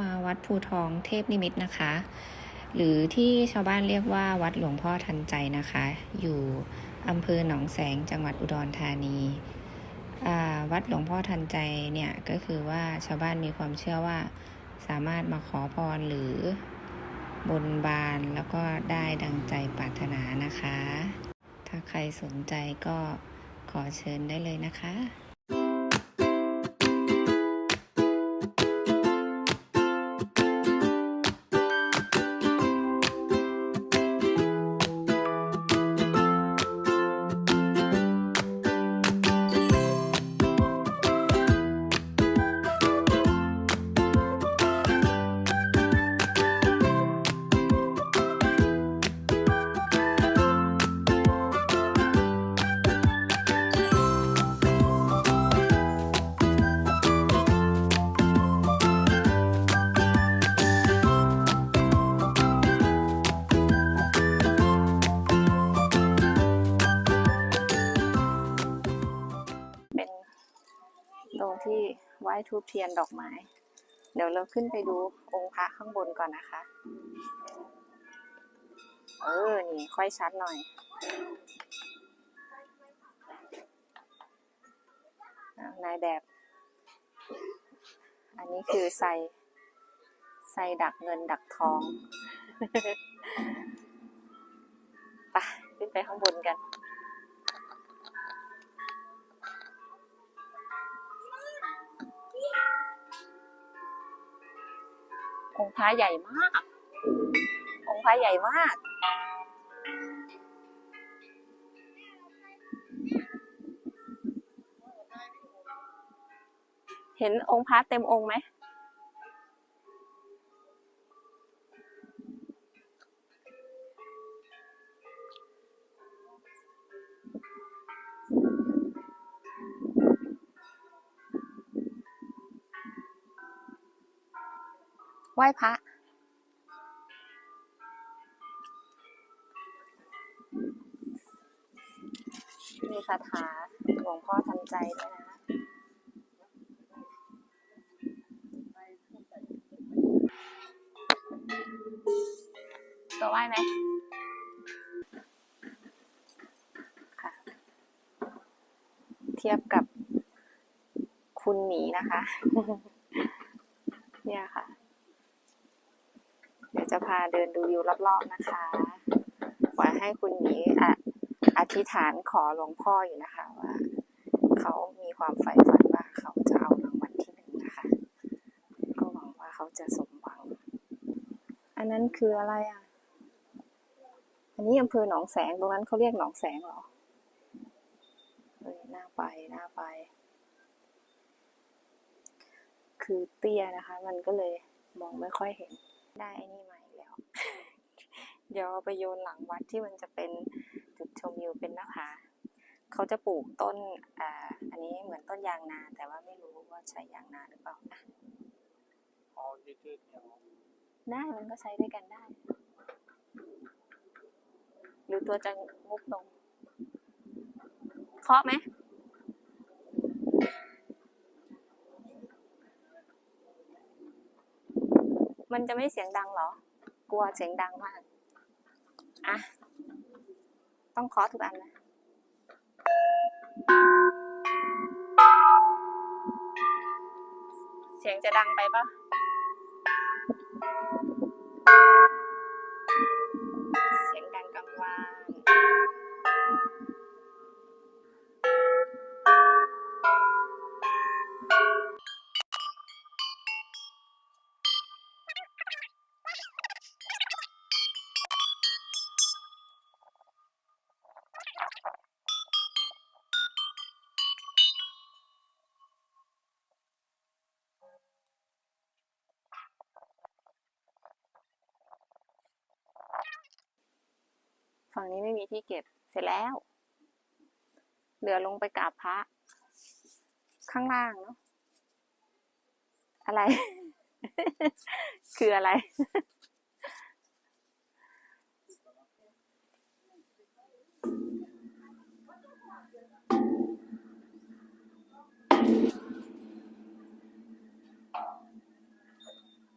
มาวัดภูทองเทพนิมิตนะคะ หรือที่ชาวบ้านเรียกว่าวัดหลวงพ่อทันใจนะคะ อยู่อำเภอหนองแสงจังหวัดอุดรธานีวัดหลวงพ่อทันใจเนี่ยก็คือว่าชาวบ้านมีความเชื่อว่าสามารถมาขอพรหรือบนบานแล้วก็ได้ดังใจปรารถนานะคะ ถ้าใครสนใจก็ขอเชิญได้เลยนะคะ ไหว้ทูบเทียนดอกไม้ เดี๋ยวเราขึ้นไปดูองค์พระข้างบนก่อนนะคะ เออ นี่ค่อยชัดหน่อยอนายแบบ อันนี้คือใส่ใส่ดักเงินดักทอง ไปขึ้นไปข้างบนกัน องค์พระใหญ่มาก องค์พระใหญ่มาก เห็นองค์พระเต็มองค์ไหม ไหว้พระมีคาถาหลวงพ่อทันใจด้วยนะตัวไหวไหมค่ะ เทียบกับคุณหมีนะคะ เนี่ยค่ะ จะพาเดินดูวิวรอบๆนะคะไว้ให้คุณหมีออธิษฐานขอหลวงพ่ออยู่นะคะว่าเขามีความใฝ่ฝันว่าเขาจะเอารางวัลที่หนึ่งนะคะ ก็หวังว่าเขาจะสมหวัง อันนั้นคืออะไรอะ อันนี้อำเภอหนองแสงตรงนั้นเขาเรียกหนองแสงเหรอเอ้ยน่าไปน่าไป คือเตี้ยนะคะ มันก็เลยมองไม่ค่อยเห็นได้ไอ้นี่มาอีกแล้ว เดี๋ยวเอาไปโยนหลังวัดที่มันจะเป็นจุดชมวิวเป็นหน้าผาเขาจะปลูกต้นอ่าอันนี้เหมือนต้นยางนา แต่ว่าไม่รู้ว่าใช้ยางนาหรือเปล่านะพอยืดๆเนี่ยได้มันก็ใช้ด้วยกันได้ หรือตัวจะงุบลงเคาะไหมมันจะไม่เสียงดังเหรอ กลัวเสียงดังมาก อะ ต้องเคาะทุกอันนะเสียงจะดังไปปะ ฝั่งนี้ไม่มีที่เก็บเสร็จแล้ว เหลือลงไปกราบพระข้างล่างเนาะอะไร คืออะไร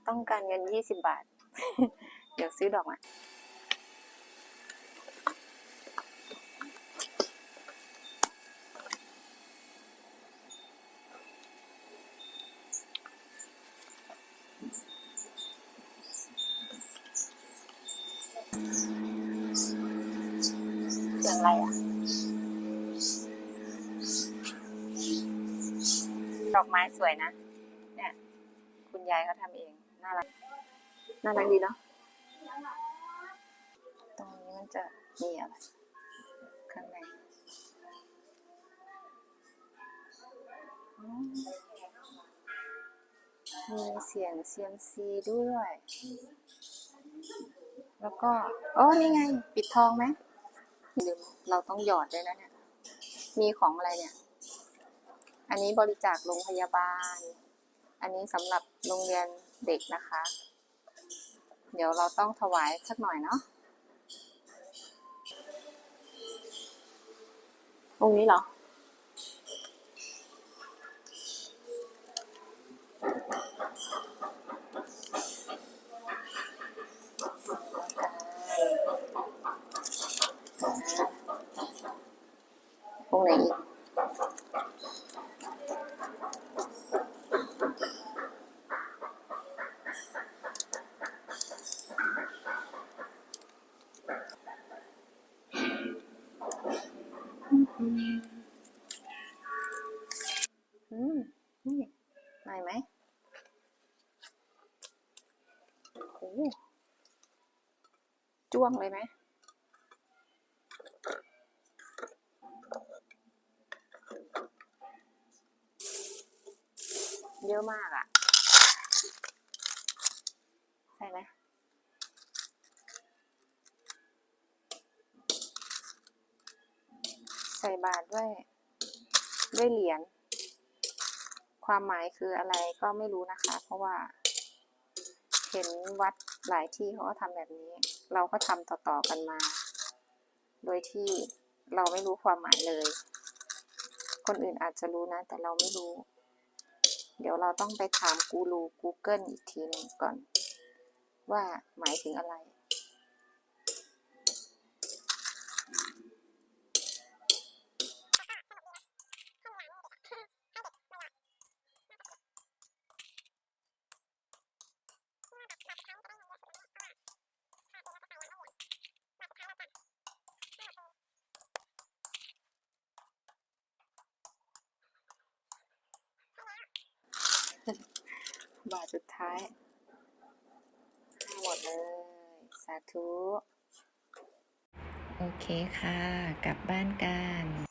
ต้องการเงินยี่สิบบาท เดี๋ยวซื้อดอกมา เสียงอะไรอะ ดอกไม้สวยนะ เนี่ย คุณยายเขาทำเอง น่ารัก น่ารักดีเนาะ ตรงนี้มันจะมีอะไรข้างในมีเสียงเซียมซีด้วย แล้วก็อ๋อนี่ไง ปิดทองไหมลืมเราต้องหยอดด้วยนะเนี่ย มีของอะไรเนี่ย อันนี้บริจาคโรงพยาบาล อันนี้สำหรับโรงเรียนเด็กนะคะ เดี๋ยวเราต้องถวายสักหน่อยเนาะองนี้เหรอ องไหนอีกอืมนี่ไหนไหมโอ้จ้วงเลยไหม เยอะมากอะ่ะ ใช่ไหมใส่บาทด้วย ด้วยเหรียญความหมายคืออะไรก็ไม่รู้นะคะ เพราะว่า เห็นวัดหลายที่เขาก็ทำแบบนี้ เราก็ทำต่อๆกันมา โดยที่เราไม่รู้ความหมายเลย คนอื่นอาจจะรู้นะ แต่เราไม่รู้ เดี๋ยวเราต้องไปถามกูรู Google อีกทีหนึงก่อน ว่าหมายถึงอะไร บาทสุดท้ายให้หมดเลย สาธุ โอเคค่ะ กลับบ้านกัน